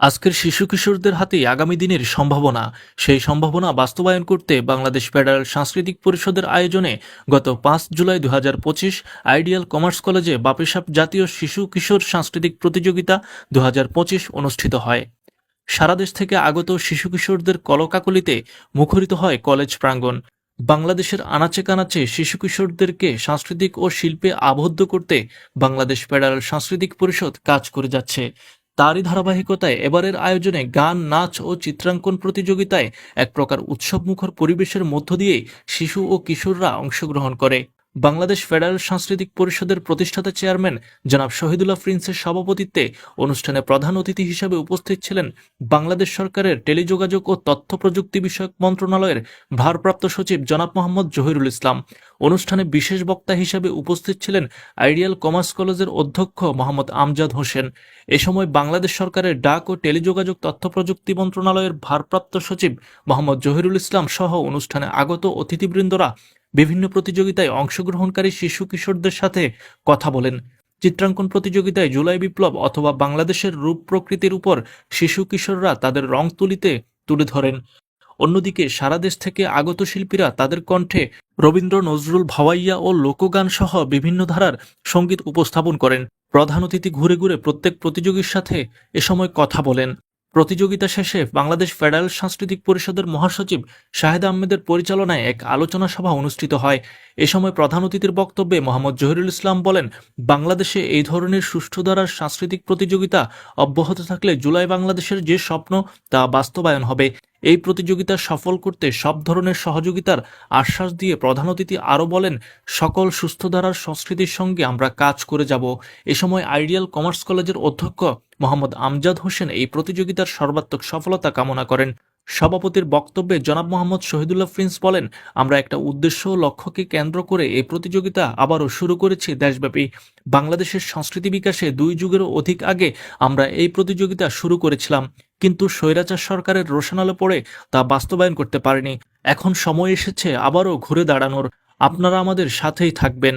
আজকের শিশু কিশোরদের হাতেই আগামী দিনের সম্ভাবনা। সেই সম্ভাবনা বাস্তবায়ন করতে বাংলাদেশ ফেডারেল সাংস্কৃতিক পরিষদের আয়োজনে গত পাঁচ জুলাই দু আইডিয়াল কমার্স কলেজে বাপেসাপ জাতীয় শিশু কিশোর সাংস্কৃতিক প্রতিযোগিতা দু অনুষ্ঠিত হয়। সারা দেশ থেকে আগত শিশু কিশোরদের কলকাকলিতে মুখরিত হয় কলেজ প্রাঙ্গণ। বাংলাদেশের আনাচে কানাচে শিশু কিশোরদেরকে সাংস্কৃতিক ও শিল্পে আবদ্ধ করতে বাংলাদেশ ফেডারেল সাংস্কৃতিক পরিষদ কাজ করে যাচ্ছে। তারই ধারাবাহিকতায় এবারের আয়োজনে গান, নাচ ও চিত্রাঙ্কন প্রতিযোগিতায় এক প্রকার উৎসবমুখর পরিবেশের মধ্য দিয়েই শিশু ও কিশোররা অংশগ্রহণ করে। বাংলাদেশ ফেডারেল সাংস্কৃতিক পরিষদের প্রতিষ্ঠাতা চেয়ারম্যান জনাব শহীদুল্লাহ প্রিন্সের সভাপতিত্বে অনুষ্ঠানে প্রধান অতিথি হিসেবে উপস্থিত ছিলেন বাংলাদেশ সরকারের টেলিযোগাযোগ ও তথ্য প্রযুক্তি বিষয়ক মন্ত্রণালয়ের ভারপ্রাপ্ত সচিব জনাব মোহাম্মদ জহিরুল ইসলাম। অনুষ্ঠানে বিশেষ বক্তা হিসেবে উপস্থিত ছিলেন আইডিয়াল কমার্স কলেজের অধ্যক্ষ মোহাম্মদ আমজাদ হোসেন। এ সময় বাংলাদেশ সরকারের ডাক ও টেলিযোগাযোগ তথ্য প্রযুক্তি মন্ত্রণালয়ের ভারপ্রাপ্ত সচিব মোহাম্মদ জহিরুল ইসলাম সহ অনুষ্ঠানে আগত অতিথিবৃন্দরা বিভিন্ন প্রতিযোগিতায় অংশগ্রহণকারী শিশু কিশোরদের সাথে কথা বলেন। চিত্রাঙ্কন প্রতিযোগিতায় জুলাই বিপ্লব অথবা বাংলাদেশের রূপ প্রকৃতির উপর শিশু কিশোররা তাদের রং তুলিতে তুলে ধরেন। অন্যদিকে সারা দেশ থেকে আগত শিল্পীরা তাদের কণ্ঠে রবীন্দ্র নজরুল ভাওয়াইয়া ও লোকগান সহ বিভিন্ন ধারার সংগীত উপস্থাপন করেন। প্রধান অতিথি ঘুরে ঘুরে প্রত্যেক প্রতিযোগীর সাথে এ সময় কথা বলেন। প্রতিযোগিতা শেষে বাংলাদেশ ফেডারেল সাংস্কৃতিক পরিষদের মহাসচিব শাহেদ আহমেদের পরিচালনায় এক আলোচনা সভা অনুষ্ঠিত হয়। এ সময় প্রধান অতিথির বক্তব্যে মোহাম্মদ জহিরুল ইসলাম বলেন, বাংলাদেশে এই ধরনের সুষ্ঠু ধারার সাংস্কৃতিক প্রতিযোগিতা অব্যাহত থাকলে জুলাই বাংলাদেশের যে স্বপ্ন তা বাস্তবায়ন হবে। এই প্রতিযোগিতা সফল করতে সব ধরনের সহযোগিতার আশ্বাস দিয়ে প্রধান অতিথি আরও বলেন, সকল সুস্থ ধারার সংস্কৃতির সঙ্গে আমরা কাজ করে যাব। এ সময় আইডিয়াল কমার্স কলেজের অধ্যক্ষ মোহাম্মদ আমজাদ হোসেন এই প্রতিযোগিতার সর্বাত্মক সফলতা কামনা করেন। সভাপতির বক্তব্যে জনাব মোহাম্মদ শহীদুল্লাহ প্রিন্স বলেন, আমরা একটা উদ্দেশ্য ও লক্ষ্যকে কেন্দ্র করে এই প্রতিযোগিতা আবারও শুরু করেছি দেশব্যাপী। বাংলাদেশের সংস্কৃতি বিকাশে দুই যুগেরও অধিক আগে আমরা এই প্রতিযোগিতা শুরু করেছিলাম। কিন্তু স্বৈরাচার সরকারের রোশনালে পড়ে তা বাস্তবায়ন করতে পারেনি। এখন সময় এসেছে আবারও ঘুরে দাঁড়ানোর। আপনারা আমাদের সাথেই থাকবেন।